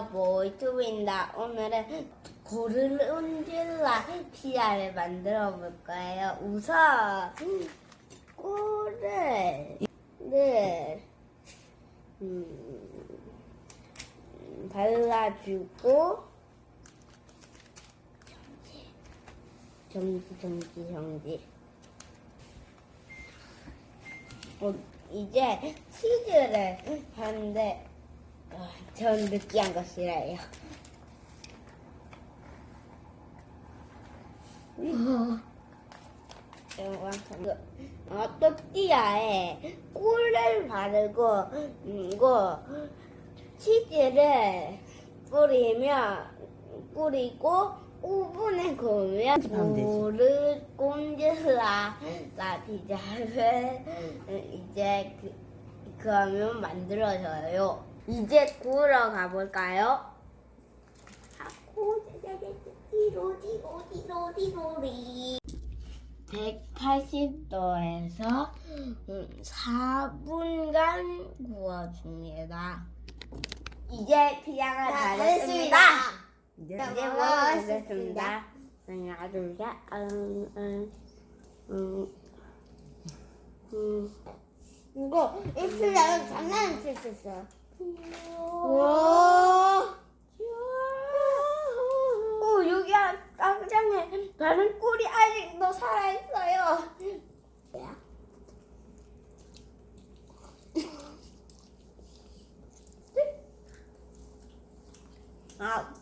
모이투입니다. 오늘은 고르운질라 피자를 만들어 볼 거예요. 우선 꿀을 네, 음, 발라주고 정지 정지 정지 어, 이제 치즈를 하는데 어, 전 느끼한 거 싫어해요. 어, 또띠아에 꿀을 바르고 음, 이거 치즈를 뿌리면 뿌리고 오븐에 구우면 하면 되지. 물을 꼰질라 라피자를 이제 그, 그러면 만들어져요. 이제 구우러 가볼까요? 디로디 로디 로디 로디 180도에서 4분간 구워줍니다. 이제 피자가 다 됐습니다. 이제. 먹어보겠습니다. 하나, 둘, 셋. 음, 음, 음, 음. 이거 입술에 장난을 쳤었어. 와. 오, 여기 깡장에 다른 꿀이 아직도 살아있어요. 아,